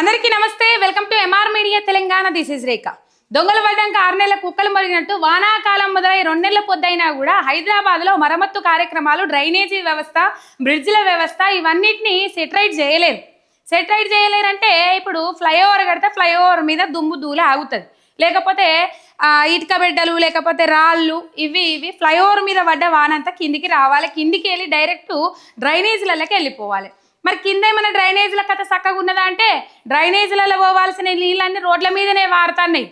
అందరికీ నమస్తే. Welcome to MR media Telangana. This is Rekha దొంగలు పడ్డాక ఆరు నెలల కుక్కలు మరిగినట్టు వానాకాలం మొదలై రెండు నెలల పొద్దైనా కూడా హైదరాబాద్లో మరమ్మత్తు కార్యక్రమాలు డ్రైనేజీ వ్యవస్థ బ్రిడ్జ్ల వ్యవస్థ ఇవన్నిటిని సెటరైట్ చేయలేరు. సెటరైట్ చేయలేరంటే ఇప్పుడు ఫ్లైఓవర్ కడితే ఫ్లైఓవర్ మీద దుమ్ము దూల ఆగుతుంది. లేకపోతే ఇటుక బిడ్డలు లేకపోతే రాళ్ళు ఇవి ఇవి ఫ్లైఓవర్ మీద పడ్డ వానంతా కిందికి రావాలి. కిందికి వెళ్ళి డైరెక్ట్ డ్రైనేజీలలోకి వెళ్ళిపోవాలి. మరి కింద ఏమైనా డ్రైనేజీల కథ చక్కగా ఉన్నదా అంటే డ్రైనేజీలలో పోవాల్సిన నీళ్ళన్నీ రోడ్ల మీదనే వారుతున్నాయి.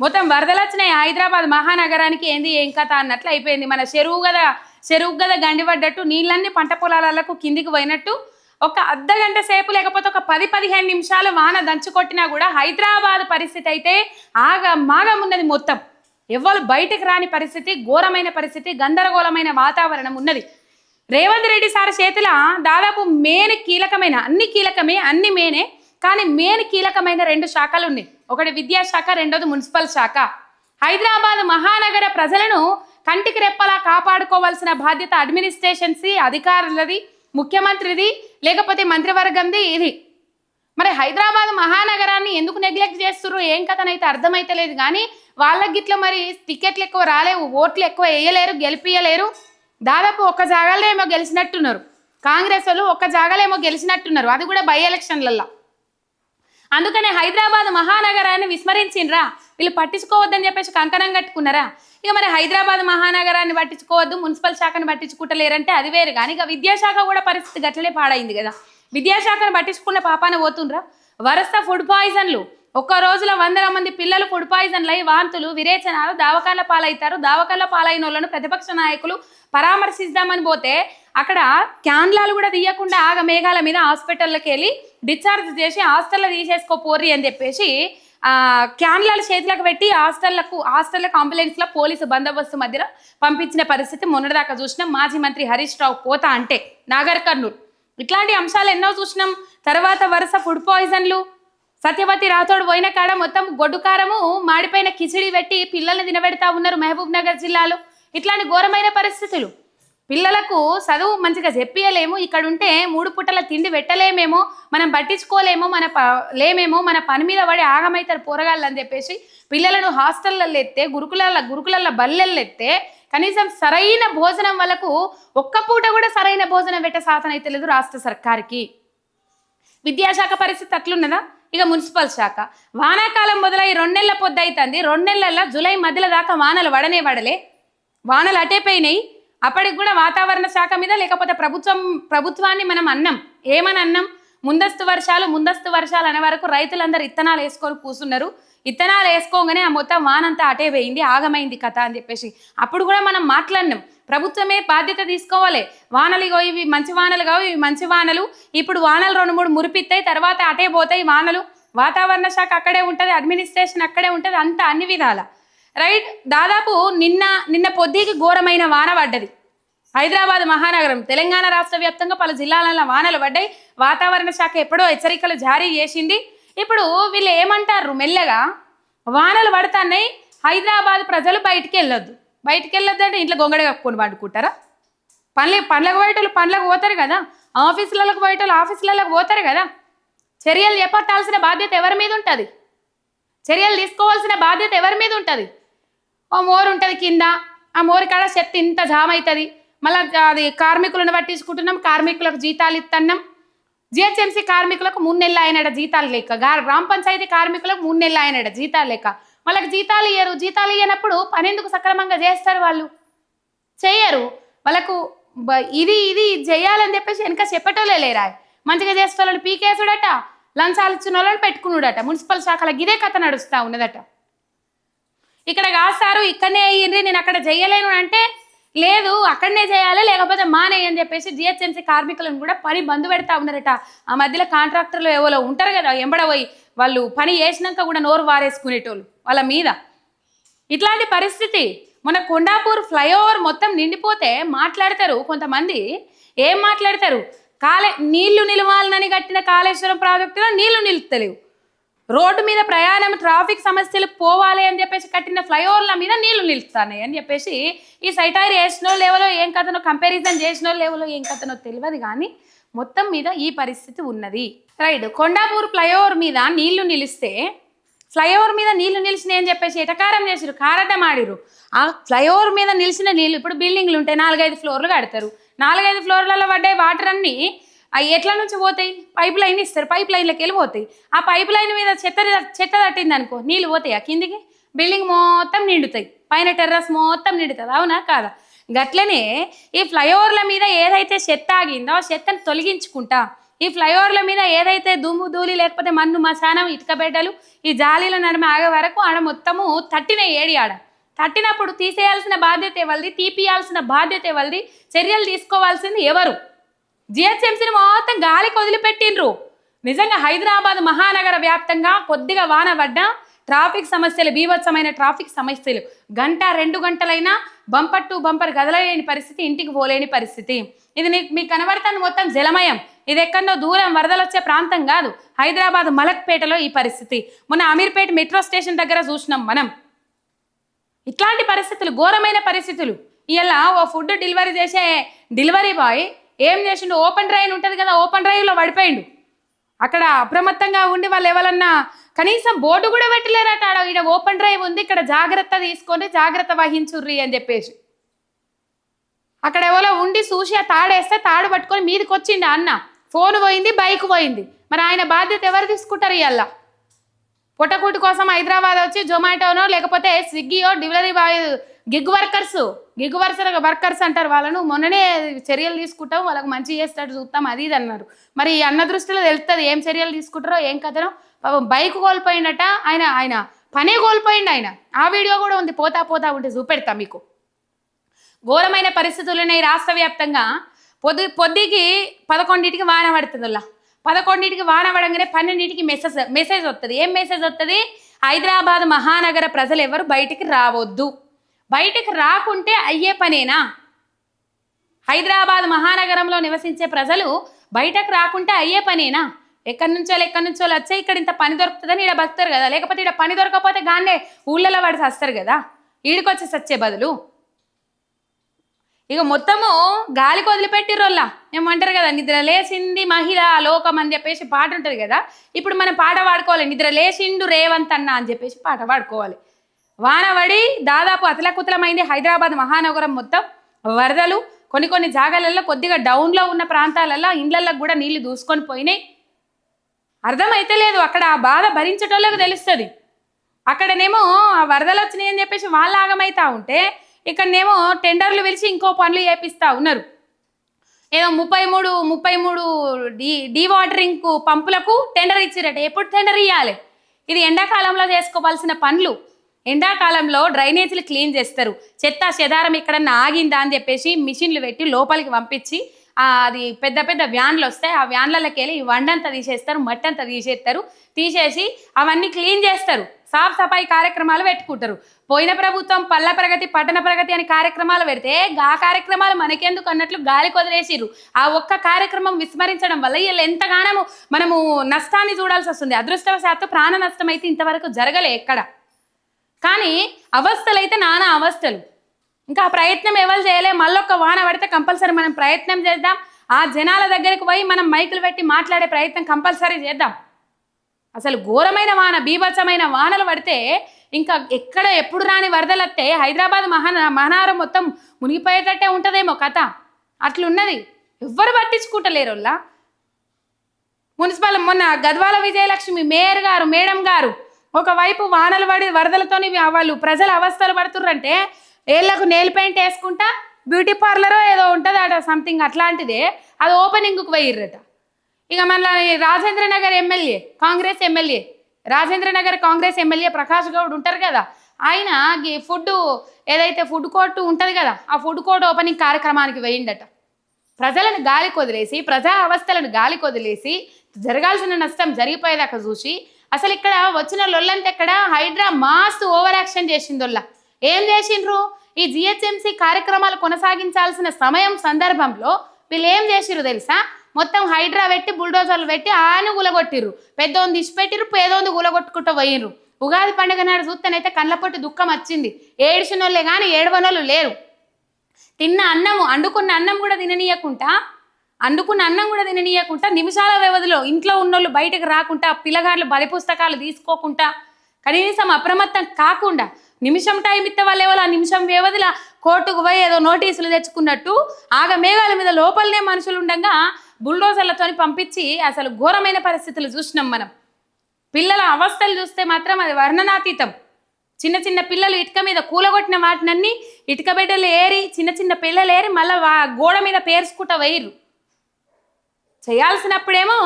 మొత్తం వరదలు వచ్చినాయి. హైదరాబాద్ మహానగరానికి ఏంది ఏం కథ అన్నట్లు అయిపోయింది. మన చెరువు గద చెరువు కదా గండిపడ్డట్టు నీళ్ళన్నీ పంట పొలాలకు కిందికి పోయినట్టు ఒక అర్ధ గంట సేపు లేకపోతే ఒక పది పదిహేను నిమిషాలు వాన దంచు కొట్టినా కూడా హైదరాబాద్ పరిస్థితి అయితే ఆగ మాగం ఉన్నది మొత్తం. ఎవ్వరు బయటకు రాని పరిస్థితి ఘోరమైన పరిస్థితి గందరగోళమైన వాతావరణం ఉన్నది. రేవంత్ రెడ్డి సార్ చేతిలో దాదాపు మేనే కీలకమైన అన్ని కీలకమే అన్ని మేనే కానీ మెయిన్ కీలకమైన రెండు శాఖలు ఉన్నాయి. ఒకటి విద్యాశాఖ రెండోది మున్సిపల్ శాఖ. హైదరాబాద్ మహానగర ప్రజలను కంటికి రెప్పలా కాపాడుకోవాల్సిన బాధ్యత అడ్మినిస్ట్రేషన్సి అధికారులది ముఖ్యమంత్రిది లేకపోతే మంత్రివర్గంది ఇది. మరి హైదరాబాద్ మహానగరాన్ని ఎందుకు నెగ్లెక్ట్ చేస్తుర్రు ఏం కథనైతే అర్థమైతలేదు కానీ వాళ్ళకి గిట్ల మరి టికెట్లు ఎక్కువ రాలేవు ఓట్లు ఎక్కువ వేయలేరు గెలిపియలేరు. దాదాపు ఒక్క జాగాలో ఏమో గెలిచినట్టున్నారు. కాంగ్రెస్ వాళ్ళు ఒక్క జాగాలో ఏమో గెలిచినట్టున్నారు. అది కూడా బై ఎలక్షన్లల్లో. అందుకనే హైదరాబాద్ మహానగరాన్ని విస్మరించిండ్రా. వీళ్ళు పట్టించుకోవద్దని చెప్పేసి కంకణం కట్టుకున్నారా? ఇక మరి హైదరాబాద్ మహానగరాన్ని పట్టించుకోవద్దు మున్సిపల్ శాఖను పట్టించుకుంటలేరంటే అది వేరు. కానీ ఇక విద్యాశాఖ కూడా పరిస్థితి గట్లనే పాడైంది కదా. విద్యాశాఖను పట్టించుకున్న పాపాన పోతుండ్రా. వరుస ఫుడ్ పాయిజన్లు. ఒక్క రోజులో వందల మంది పిల్లలు ఫుడ్ పాయిజన్లు అయి వాంతులు విరేచనాలు దావకాళ్ళ పాలవుతారు దావకాళ్ళ పాలైన వాళ్ళను ప్రతిపక్ష నాయకులు పరామర్శిద్దామని పోతే అక్కడ క్యాన్లాలు కూడా తీయకుండా ఆగ మేఘాల మీద హాస్పిటల్లోకి వెళ్ళి డిశ్చార్జ్ చేసి హాస్టల్లో తీసేసుకోపోర్రి అని చెప్పేసి క్యాన్లాలు చేతులకు పెట్టి హాస్టళ్ళకు హాస్టళ్ళకు అంబులెన్స్లో పోలీసు బందోబస్తు మధ్యలో పంపించిన పరిస్థితి మొన్నటిదాకా చూసినాం. మాజీ మంత్రి హరీష్ రావు పోతా అంటే నాగర్ కర్నూలు. ఇట్లాంటి అంశాలు ఎన్నో చూసినాం. తర్వాత వరుస ఫుడ్ పాయిజన్లు సత్యవతి రాథోడ్ పోయిన కాడ మొత్తం గొడ్డు కారము మాడిపోయిన కిచిడి పెట్టి పిల్లల్ని తినబెడతా ఉన్నారు మహబూబ్ నగర్ జిల్లాలో. ఇట్లాంటి ఘోరమైన పరిస్థితులు. పిల్లలకు చదువు మంచిగా చెప్పియలేము. ఇక్కడ ఉంటే మూడు పుట్టల తిండి పెట్టలేమేమో మనం పట్టించుకోలేమో మన ప లేమేమో మన పని మీద పడి ఆగమైతారు పోరగాళ్ళు అని చెప్పేసి పిల్లలను హాస్టళ్ళల్లో ఎత్తే గురుకుల గురుకులల్లో బల్లెల్లో ఎత్తే కనీసం సరైన భోజనం వాళ్ళకు ఒక్క పూట కూడా సరైన భోజనం పెట్టే సాధన అయితే లేదు రాష్ట్ర సర్కార్కి. విద్యాశాఖ పరిస్థితి అట్లున్నదా? ఇక మున్సిపల్ శాఖ. వానాకాలం మొదలై రెండు నెలల పొద్దు అవుతుంది రెండు నెలల జూలై మధ్యలో దాకా వానలు వడనే వడలే. వానలు అటేపోయినాయి అప్పటికి కూడా వాతావరణ శాఖ మీద లేకపోతే ప్రభుత్వం ప్రభుత్వాన్ని మనం అన్నాం. ఏమని అన్నాం? ముందస్తు వర్షాలు ముందస్తు వర్షాలు అనే వరకు రైతులందరూ ఇత్తనాలు వేసుకొని కూసున్నారు ఇత్తనాలు వేసుకోగానే ఆ మొత్తం వానంతా అటే పోయింది ఆగమైంది కథ అని చెప్పేసి. అప్పుడు కూడా మనం మాట్లాడినాం. ప్రభుత్వమే బాధ్యత తీసుకోవాలి. వానలు ఇగో ఇవి మంచి వానలు కావు ఇవి మంచి వానలు. ఇప్పుడు వానలు రెండు మూడు మురిపిస్తాయి తర్వాత అటే పోతాయి వానలు. వాతావరణ శాఖ అక్కడే ఉంటుంది అడ్మినిస్ట్రేషన్ అక్కడే ఉంటుంది అంత అన్ని విధాల. రైట్? దాదాపు నిన్న నిన్న పొద్దుకి ఘోరమైన వాన పడ్డది. హైదరాబాద్ మహానగరం తెలంగాణ రాష్ట్ర వ్యాప్తంగా పలు జిల్లాలలో వానలు పడ్డాయి. వాతావరణ శాఖ ఎప్పుడో హెచ్చరికలు జారీ చేసింది. ఇప్పుడు వీళ్ళు ఏమంటారు మెల్లగా? వానలు పడుతున్నాయి హైదరాబాద్ ప్రజలు బయటికి వెళ్ళొద్దు. బయటికి వెళ్ళొద్దు అంటే ఇంట్లో గొంగడ కప్పుకొని పడుకుంటారా? పనులు పనులకు పోయేటోళ్ళు పనులకు పోతారు కదా. ఆఫీసులకు పోయేటోళ్ళు ఆఫీసులకు పోతారు కదా. చర్యలు చేపట్టాల్సిన బాధ్యత ఎవరి మీద ఉంటుంది? చర్యలు తీసుకోవాల్సిన బాధ్యత ఎవరి మీద ఉంటుంది? ఓ మోరు ఉంటుంది కింద ఆ మోరు కాడ చెత్త ఇంత జామ్ అవుతుంది. మళ్ళీ అది కార్మికులను పట్టించుకుంటున్నాం కార్మికులకు జీతాలు ఇస్తున్నాం జిహెచ్ఎంసీ కార్మికులకు మూడు నెలలు అయినట జీతాలు లేక గ్రామ పంచాయతీ కార్మికులకు మూడు నెలలు అయినట జీతాలు లేక వాళ్ళకి జీతాలు ఇయ్యరు. జీతాలు ఇయ్యనప్పుడు పని ఎందుకు సక్రమంగా చేస్తారు వాళ్ళు? చేయరు వాళ్ళకు బ- ఇది ఇది చేయాలని చెప్పేసి వెనక చెప్పటోలే లేరా? మంచిగా చేసే వాళ్ళని పీకేసుడట లంచాలు ఇచ్చిన వాళ్ళని పెట్టుకున్నాడట మున్సిపల్ శాఖల ఇదే కథ నడుస్తా ఉన్నదట. ఇక్కడ కాస్తారు ఇక్కడనే అయ్యింది నేను అక్కడ చేయలేను అంటే లేదు అక్కడనే చేయాలి లేకపోతే మానేయి అని చెప్పేసి జిహెచ్ఎంసీ కార్మికులను కూడా పని బంద్ పెడతా ఉన్నారట. ఆ మధ్యలో కాంట్రాక్టర్లు ఎవరో ఉంటారు కదా ఎంబడ పోయి వాళ్ళు పని చేసినాక కూడా నోరు వారేసుకునేటోళ్ళు వాళ్ళ మీద. ఇట్లాంటి పరిస్థితి. మన కొండాపూర్ ఫ్లైఓవర్ మొత్తం నిండిపోతే మాట్లాడతారు కొంతమంది. ఏం మాట్లాడతారు? కాలే నీళ్ళు నిలవాలని కట్టిన కాళేశ్వరం ప్రాజెక్టులో నీళ్ళు నిలుపుతలేవు రోడ్డు మీద ప్రయాణం ట్రాఫిక్ సమస్యలు పోవాలి అని చెప్పేసి కట్టిన ఫ్లైఓవర్ల మీద నీళ్ళు నిలుస్తున్నాయి అని చెప్పేసి ఈ సైటైర్ వేసినో లేవలో ఏం కథనో కంపారిజన్ చేసినో లేవలో ఏం కథనో తెలియదు కానీ మొత్తం మీద ఈ పరిస్థితి ఉన్నది. రైట్ కొండాపూర్ ఫ్లైఓవర్ మీద నీళ్ళు నిలిస్తే ఫ్లైఓవర్ మీద నీళ్ళు నిలిచినాయి అని చెప్పేసి ఎటకారం చేసిరు కారడ్డం ఆడిరు ఆ ఫ్లైఓవర్ మీద నిలిచిన నీళ్ళు ఇప్పుడు బిల్డింగ్లు ఉంటాయి నాలుగైదు ఫ్లోర్లు కడతారు. నాలుగైదు ఫ్లోర్లలో పడ్డే వాటర్ అన్నీ అవి ఎట్ల నుంచి పోతాయి? పైప్ లైన్ ఇస్తారు పైప్ లైన్లోకి వెళ్ళిపోతాయి ఆ పైప్ లైన్ మీద చెత్త చెత్త తట్టింది అనుకో నీళ్ళు పోతాయి ఆ కిందికి? బిల్డింగ్ మొత్తం నిండుతాయి. పైన టెర్రస్ మొత్తం నిండుతుంది. అవునా కాదా? గట్లనే ఈ ఫ్లైఓవర్ల మీద ఏదైతే చెత్త ఆగిందో ఆ చెత్తను తొలగించుకుంటా. ఈ ఫ్లైఓవర్ల మీద ఏదైతే దుమ్ము ధూళి లేకపోతే మన్ను మసానం ఇటుక బిడ్డలు ఈ జాలీల నడుమ ఆగే వరకు ఆడ మొత్తము తట్టిన ఏడి ఆడ. తట్టినప్పుడు తీసేయాల్సిన బాధ్యత ఎవరిది? తీపియాల్సిన బాధ్యత ఎవరిది? చర్యలు తీసుకోవాల్సింది ఎవరు? జిహెచ్ఎంసీని మొత్తం గాలికి వదిలిపెట్టిండ్రు. నిజంగా హైదరాబాద్ మహానగర వ్యాప్తంగా కొద్దిగా వాన పడ్డా ట్రాఫిక్ సమస్యలు బీభత్సమైన ట్రాఫిక్ సమస్యలు. గంట రెండు గంటలైనా బంపర్ టు బంపర్ కదలలేని పరిస్థితి ఇంటికి పోలేని పరిస్థితి. ఇది నీకు మీకు కనబడుతుంది మొత్తం జలమయం. ఇది ఎక్కడో దూరం వరదలు వచ్చే ప్రాంతం కాదు. హైదరాబాద్ మలక్పేటలో ఈ పరిస్థితి. మొన్న అమీర్పేట మెట్రో స్టేషన్ దగ్గర చూసినాం మనం. ఇట్లాంటి పరిస్థితులు ఘోరమైన పరిస్థితులు. ఇలా ఓ ఫుడ్ డెలివరీ చేసే డెలివరీ బాయ్ ఏం చేసిండు? ఓపెన్ డ్రైవ్ ఉంటుంది కదా ఓపెన్ డ్రైవ్లో పడిపోయిండు. అక్కడ అప్రమత్తంగా ఉండి వాళ్ళు ఎవరన్నా కనీసం బోర్డు కూడా పెట్టలేరట ఆడ. ఈడ ఓపెన్ డ్రైవ్ ఉంది ఇక్కడ జాగ్రత్త తీసుకొని జాగ్రత్త వహించుర్రి అని చెప్పేసి. అక్కడ ఎవరో ఉండి చూసి ఆ తాడేస్తే తాడు పట్టుకొని మీదకి వచ్చిండు అన్న. ఫోన్ పోయింది బైక్ పోయింది. మరి ఆయన బాధ్యత ఎవరు తీసుకుంటారు ఇవాళ పొట్టకూటు కోసం హైదరాబాద్ వచ్చి జొమాటోనో లేకపోతే స్విగ్గీయో delivery boy gig workers gig worker workers అంటారు వాళ్ళను. మొన్ననే చర్యలు తీసుకుంటాం వాళ్ళకి మంచి చేస్తాడు చూస్తాం అది ఇది అన్నారు. మరి ఈ అన్న దృష్టిలో తెలుస్తుంది ఏం చర్యలు తీసుకుంటారో ఏం కథనో? పాపం బైక్ కోల్పోయిండట ఆయన ఆయన పనే కోల్పోయిండు ఆయన. ఆ వీడియో కూడా ఉంది పోతా పోతా ఉంటే చూపెడతా మీకు. ఘోరమైన పరిస్థితులున్నాయి రాష్ట్ర వ్యాప్తంగా. పొద్దు పొద్దుకి పదకొండింటికి వాన పడుతుందిలా పదకొండింటికి వాన పడంగానే పన్నెండింటికి మెసేజ్ మెసేజ్ వస్తుంది ఏం మెసేజ్ వస్తుంది హైదరాబాద్ మహానగర ప్రజలు ఎవరు బయటికి రావద్దు. బయటికి రాకుంటే అయ్యే పనేనా? హైదరాబాద్ మహానగరంలో నివసించే ప్రజలు బయటకు రాకుంటే అయ్యే పనేనా? ఎక్కడి నుంచో ఎక్కడి నుంచో వచ్చే ఇక్కడ ఇంత పని దొరుకుతుందని ఇక్కడ బతుకుతారు కదా. లేకపోతే ఇక్కడ పని దొరకకపోతే గానే ఊళ్ళలో పడి వస్తారు కదా. ఈడికొచ్చి సచ్చే బదులు. ఇక మొత్తము గాలికి వదిలిపెట్టిర్రోల్లా ఏమంటారు కదా నిద్ర లేచింది మహిళ లోకం అని చెప్పేసి పాట ఉంటుంది కదా. ఇప్పుడు మనం పాట పాడుకోవాలి. నిద్ర లేచిండు రేవంత్ అన్న అని చెప్పేసి పాట పాడుకోవాలి. వానబడి దాదాపు అతలకుతలమైంది హైదరాబాద్ మహానగరం మొత్తం. వరదలు కొన్ని కొన్ని జాగాలలో కొద్దిగా డౌన్లో ఉన్న ప్రాంతాలలో ఇండ్లల్లో కూడా నీళ్ళు దూసుకొని పోయినాయి. అర్థమైతే లేదు అక్కడ ఆ బాధ భరించటోళ్ళకి తెలుస్తుంది. అక్కడనేమో ఆ వరదలు వచ్చినాయి అని చెప్పేసి వాళ్ళు ఆగమైతా ఉంటే ఇక్కడనేమో టెండర్లు పిలిచి ఇంకో పనులు చేపిస్తా ఉన్నారు. ఏదో ముప్పై మూడు ముప్పై మూడు డీ డీవాటరింగ్ పంపులకు టెండర్ ఇచ్చిరట. ఎప్పుడు టెండర్ ఇవ్వాలి ఇది ఎండాకాలంలో చేసుకోవాల్సిన పనులు. ఎండాకాలంలో డ్రైనేజీలు క్లీన్ చేస్తారు. చెత్త చెదారం ఎక్కడన్నా ఆగిందా అని చెప్పేసి మిషన్లు పెట్టి లోపలికి పంపించి అది పెద్ద పెద్ద వ్యాన్లు వస్తాయి. ఆ వ్యాన్లకి వెళ్ళి వండంతా తీసేస్తారు మట్టి అంతా తీసేస్తారు. తీసేసి అవన్నీ క్లీన్ చేస్తారు. సాఫ్ సఫాయి కార్యక్రమాలు పెట్టుకుంటారు. పోయిన ప్రభుత్వం పల్ల ప్రగతి పట్టణ ప్రగతి అని కార్యక్రమాలు పెడితే ఆ కార్యక్రమాలు మనకెందుకు అన్నట్లు గాలి కొదిలేసిర్రు. ఆ ఒక్క కార్యక్రమం విస్మరించడం వల్ల వీళ్ళు ఎంతగానో మనము నష్టాన్ని చూడాల్సి వస్తుంది. అదృష్టవశాత్తు ప్రాణ నష్టం అయితే ఇంతవరకు జరగలే ఎక్కడ. కానీ అవస్థలు అయితే నానా అవస్థలు. ఇంకా ఆ ప్రయత్నం ఎవరు చేయలే? మళ్ళొక్క వాన పడితే కంపల్సరీ మనం ప్రయత్నం చేద్దాం. ఆ జనాల దగ్గరికి పోయి మనం మైకులు పెట్టి మాట్లాడే ప్రయత్నం కంపల్సరీ చేద్దాం. అసలు ఘోరమైన వాన బీభత్సమైన వానలు పడితే ఇంకా ఎక్కడ ఎప్పుడు రాని వరదలు వస్తే హైదరాబాద్ మహా మహానగరం మొత్తం మునిగిపోయేటట్టే ఉంటుందేమో కథ. అట్లున్నది. ఎవ్వరు పట్టించుకుంటలేరు మున్సిపల్ మొన్న గద్వాల విజయలక్ష్మి మేయర్ గారు మేడం గారు ఒకవైపు వానలు పడి వరదలతోని వాళ్ళు ప్రజలు అవస్థలు పడుతుర్రంటే ఏళ్ళకు నెయిల్ పెయింట్ వేసుకుంటా బ్యూటీ పార్లరో ఏదో ఉంటుంది అట సంథింగ్ అట్లాంటిదే. అది ఓపెనింగ్కి పోయిర్రట. ఇక మన Rajendra Nagar MLA Congress MLA Rajendra Nagar Congress MLA Prakash Goud ఉంటారు కదా. ఆయన ఈ ఫుడ్ ఏదైతే ఫుడ్ కోర్టు ఉంటుంది కదా ఆ ఫుడ్ కోర్ట్ ఓపెనింగ్ కార్యక్రమానికి వేయిండట ప్రజలను గాలికి వదిలేసి ప్రజా అవస్థలను గాలికి వదిలేసి జరగాల్సిన నష్టం జరిగిపోయేదాకా చూసి అసలు ఇక్కడ వచ్చిన లొల్లంతా ఇక్కడ హైడ్రా మాస్ ఓవర్ యాక్షన్ చేసిందొల్ల. ఏం చేసిండ్రు? ఈ జిహెచ్ఎంసీ కార్యక్రమాలు కొనసాగించాల్సిన సమయం సందర్భంలో వీళ్ళు ఏం చేసిర్రు తెలుసా? మొత్తం హైడ్రా పెట్టి బుల్డోజర్లు పెట్టి ఆని గులగొట్టిర్రు పెద్దోంది ఇచ్చిపెట్టిర్రు పేదోంది గులగొట్టుకుంటూ పోయిర్రు. ఉగాది పండుగ నాడు చూస్తేనైతే కళ్ళపొట్టి దుఃఖం వచ్చింది. ఏడిచినోళ్ళే కానీ ఏడవనోళ్ళు లేరు. తిన్న అన్నము అండుకున్న అన్నం కూడా తిననీయకుండా అందుకున్న అన్నం కూడా తిననీయకుండా నిమిషాల వ్యవధిలో ఇంట్లో ఉన్నోళ్ళు బయటకు రాకుండా పిల్లగాళ్ళు బలి పుస్తకాలు తీసుకోకుండా కనీసం అప్రమత్తం కాకుండా నిమిషం టైం ఇస్తే వాళ్ళు ఎవరు? ఆ నిమిషం వ్యవధిలో కోర్టుకు పోయి ఏదో నోటీసులు తెచ్చుకున్నట్టు ఆగ మేఘాల మీద లోపలనే మనుషులు ఉండగా బుల్డోజర్లతో పంపించి అసలు ఘోరమైన పరిస్థితులు చూసినాం మనం. పిల్లల అవస్థలు చూస్తే మాత్రం అది వర్ణనాతీతం. చిన్న చిన్న పిల్లలు ఇటుక మీద కూలగొట్టిన వాటినన్నీ ఇటుక బిడ్డలు ఏరి చిన్న చిన్న పిల్లలు ఏరి మళ్ళీ గోడ మీద పేర్చుకుంటా వేయరు చేయాల్సినప్పుడేమో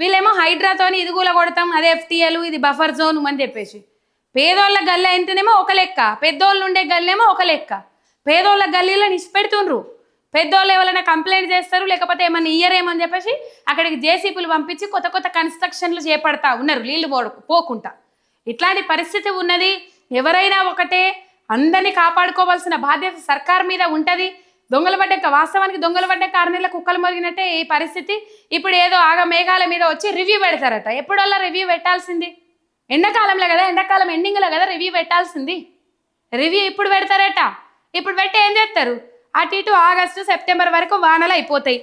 వీళ్ళేమో హైడ్రాతోని ఇది కూల కొడతాం అదే ఎఫ్టీఎల్ ఇది బఫర్ జోన్ అని చెప్పేసి. పేదోళ్ళ గల్లె అయితేనేమో ఒక లెక్క పెద్దోళ్ళు ఉండే గల్లేమో ఒక లెక్క. పేదోళ్ళ గల్లీలో నిష్పెడుతుండ్రు. పెద్దోళ్ళు ఎవరైనా కంప్లైంట్ చేస్తారు లేకపోతే ఏమైనా ఇయ్యరేమని అని చెప్పేసి అక్కడికి జేసీపీలు పంపించి కొత్త కొత్త కన్స్ట్రక్షన్లు చేపడతా ఉన్నారు నీళ్ళు పోడు పోకుండా. ఇట్లాంటి పరిస్థితి ఉన్నది. ఎవరైనా ఒకటే అందరినీ కాపాడుకోవాల్సిన బాధ్యత సర్కార్ మీద ఉంటుంది. దొంగలు పడ్డాక వాస్తవానికి దొంగల పడ్డాక ఆరు కుక్కలు మరిగినట్టే ఈ పరిస్థితి. ఇప్పుడు ఏదో ఆగ మేఘాల మీద వచ్చి రివ్యూ పెడతారట. ఎప్పుడల్లా రివ్యూ పెట్టాల్సింది? ఎండాకాలంలో కదా ఎండాకాలం ఎండింగ్లో కదా రివ్యూ పెట్టాల్సింది? రివ్యూ ఇప్పుడు పెడతారట. ఇప్పుడు పెట్టి ఏం చేస్తారు? అటు ఇటు ఆగస్టు సెప్టెంబర్ వరకు వానలు అయిపోతాయి.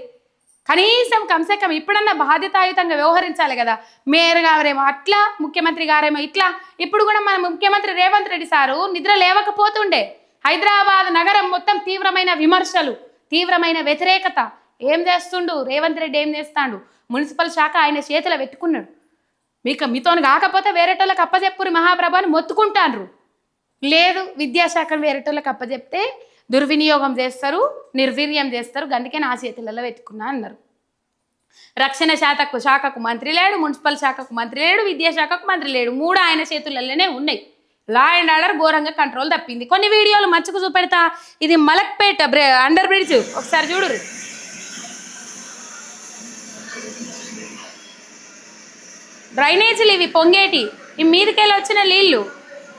కనీసం కంసే కం ఇప్పుడన్నా బాధ్యతాయుతంగా వ్యవహరించాలి కదా. మేయర్ గారేమో అట్లా ముఖ్యమంత్రి గారేమో ఇట్లా. ఇప్పుడు కూడా మన ముఖ్యమంత్రి రేవంత్ రెడ్డి సారు నిద్ర లేవకపోతుండే. హైదరాబాద్ నగరం మొత్తం తీవ్రమైన విమర్శలు తీవ్రమైన వ్యతిరేకత. ఏం చేస్తుండు? రేవంత్ రెడ్డి ఏం చేస్తాడు? మున్సిపల్ శాఖ ఆయన చేతిలో పెట్టుకున్నాడు. మీకు మీతోని కాకపోతే వేరేటోళ్ళకి అప్పచెప్పురు మహాప్రభాని మొత్తుకుంటాను లేదు విద్యాశాఖను వేరేటోళ్ళకి అప్పచెప్తే దుర్వినియోగం చేస్తారు నిర్వీర్యం చేస్తారు. అందుకే నా చేతులలో పెట్టుకున్నా అన్నారు. రక్షణ శాఖకు శాఖకు మంత్రి లేడు మున్సిపల్ శాఖకు మంత్రి లేడు విద్యాశాఖకు మంత్రి లేడు. మూడు ఆయన చేతులలోనే ఉన్నాయి. లా అండ్ ఆర్డర్ ఘోరంగా కంట్రోల్ తప్పింది. కొన్ని వీడియోలు మచ్చుకు చూపెడతా. ఇది మలక్పేట బ్రే అండర్ బ్రిడ్జ్ ఒకసారి చూడు డ్రైనేజీలు ఇవి పొంగేటి. ఈ మీదకెళ్ళి వచ్చిన నీళ్ళు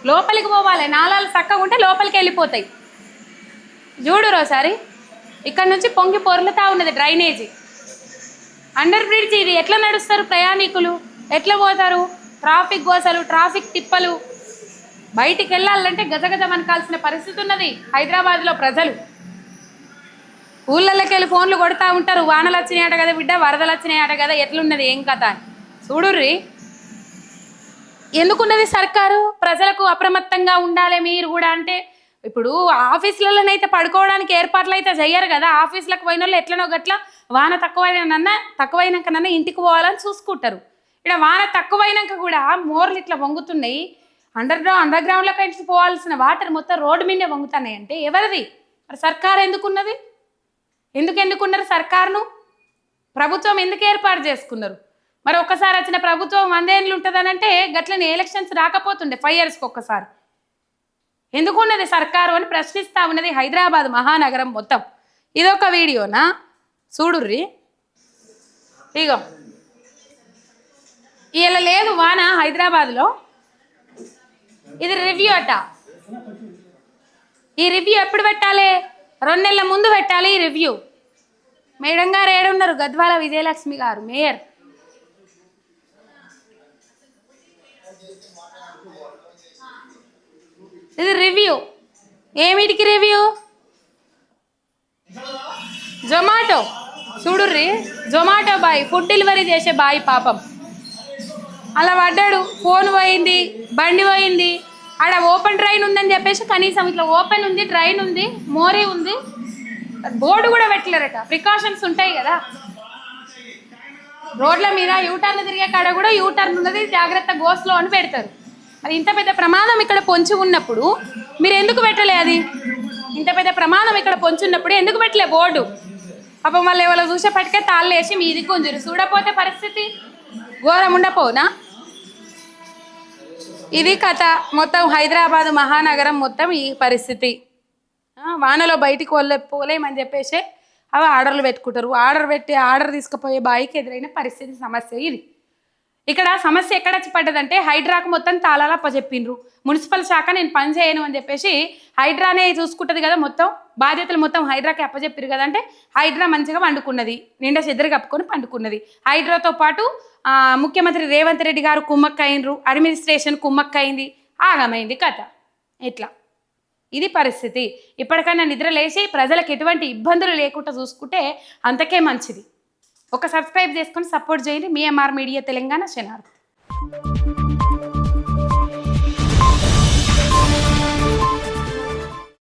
లోపలికి పోవాలి. నాళాలు చక్కగా ఉంటే లోపలికి వెళ్ళిపోతాయి. చూడురు ఒకసారి. ఇక్కడ నుంచి పొంగి పొర్లుతా ఉన్నది డ్రైనేజీ అండర్ బ్రిడ్జ్ ఇది ఎట్లా నడుస్తారు ప్రయాణికులు? ఎట్లా పోతారు? ట్రాఫిక్ గోసలు ట్రాఫిక్ తిప్పలు. బయటికి వెళ్ళాలంటే గజగజ మనకాల్సిన పరిస్థితి ఉన్నది హైదరాబాద్లో ప్రజలు. ఊళ్ళలోకి వెళ్ళి ఫోన్లు కొడతా ఉంటారు వానలు వచ్చినాయట కదా బిడ్డ వరదలు వచ్చినాయట కదా ఎట్లున్నది ఏం కథ అని. చూడుర్రి. ఎందుకున్నది సర్కారు? ప్రజలకు అప్రమత్తంగా ఉండాలి మీరు కూడా అంటే ఇప్పుడు ఆఫీసులలోనైతే పడుకోవడానికి ఏర్పాట్లు అయితే చేయరు కదా ఆఫీసులకు పోయిన వాళ్ళు ఎట్లనో గట్ల వాన తక్కువైనా తక్కువైనాకనన్నా ఇంటికి పోవాలని చూసుకుంటారు. ఇక్కడ వాన తక్కువైనాక కూడా మోర్లు ఇట్లా వంగుతున్నాయి అండర్ గ్రౌండ్ అండర్ గ్రౌండ్లో కలిసి పోవాల్సిన వాటర్ మొత్తం రోడ్డు మీదే వంగుతున్నాయి అంటే ఎవరిది? మరి సర్కార్ ఎందుకున్నది? ఎందుకు ఎందుకున్నారు సర్కార్ను? ప్రభుత్వం ఎందుకు ఏర్పాటు చేసుకున్నారు? మరి ఒక్కసారి వచ్చిన ప్రభుత్వం వందేళ్ళు ఉంటుందనంటే గట్లనే ఎలక్షన్స్ రాకపోతుండే ఫైవ్ ఇయర్స్కి ఒక్కసారి. ఎందుకున్నది సర్కారు అని ప్రశ్నిస్తా ఉన్నది హైదరాబాద్ మహానగరం మొత్తం. ఇదొక వీడియోనా? చూడుర్రి. ఇగో. ఇలా లేదు వాన హైదరాబాద్లో. ఇది రివ్యూ అట. ఈ రివ్యూ ఎప్పుడు పెట్టాలి? రెండు నెలల ముందు పెట్టాలి ఈ రివ్యూ మేడం గారు ఏడున్నారు గద్వాల విజయలక్ష్మి గారు మేయర్. ఇది రివ్యూ ఏమిటికి రివ్యూ జొమాటో చూడుర్రి జొమాటో బాయ్ ఫుడ్ డెలివరీ చేసే బాయ్ పాపం. అలా పడ్డాడు ఫోన్ పోయింది బండి పోయింది. ఆడ ఓపెన్ ట్రైన్ ఉందని చెప్పేసి కనీసం ఇట్లా ఓపెన్ ఉంది ట్రైన్ ఉంది మోరీ ఉంది. బోర్డు కూడా పెట్టలేరట. ప్రికాషన్స్ ఉంటాయి కదా. రోడ్ల మీద యూటర్న్ తిరిగే కాడ కూడా యూటర్న్ ఉన్నది జాగ్రత్త గోస్లో అని పెడతారు. మరి ఇంత పెద్ద ప్రమాదం ఇక్కడ పొంచి ఉన్నప్పుడు మీరు ఎందుకు పెట్టలే అది? ఇంత పెద్ద ప్రమాదం ఇక్కడ పొంచి ఉన్నప్పుడు ఎందుకు పెట్టలే బోర్డు? పాపం వాళ్ళు ఎవరో చూసేపటికే తాళ్ళు వేసి మీది గుంజురు చూడపోతే పరిస్థితి ఘోరం ఉండపోనా? ఇది కథ. మొత్తం హైదరాబాద్ మహానగరం మొత్తం ఈ పరిస్థితి. వానలో బయటికి వెళ్ళే పోలేమని చెప్పేసి అవి ఆర్డర్లు పెట్టుకుంటారు. ఆర్డర్ పెట్టి ఆర్డర్ తీసుకుపోయే బాయికి ఎదురైన పరిస్థితి సమస్య ఇది. ఇక్కడ సమస్య ఎక్కడ పడ్డదంటే హైడ్రాకు మొత్తం తాళాలు అప్పచెప్పిండ్రు మున్సిపల్ శాఖ నేను పని చేయను అని చెప్పేసి హైడ్రానే చూసుకుంటుంది కదా మొత్తం. బాధ్యతలు మొత్తం హైడ్రాకి అప్పచెప్పారు కదా అంటే హైడ్రా మంచిగా పండుకున్నది. నిండా చెద్దరు కప్పుకొని పండుకున్నది. హైడ్రాతో పాటు ముఖ్యమంత్రి రేవంత్ రెడ్డి గారు కుమ్మక్కైనరు అడ్మినిస్ట్రేషన్ కుమ్మక్కైంది ఆగమైంది కథ. ఇట్లా ఇది పరిస్థితి. ఇప్పటికైనా నిద్ర లేచి ప్రజలకు ఎటువంటి ఇబ్బందులు లేకుండా చూసుకుంటే అంతకే మంచిది. ఒక సబ్స్క్రైబ్ చేసుకొని సపోర్ట్ చేయండి. మీ ఎంఆర్ మీడియా తెలంగాణ శనార్థి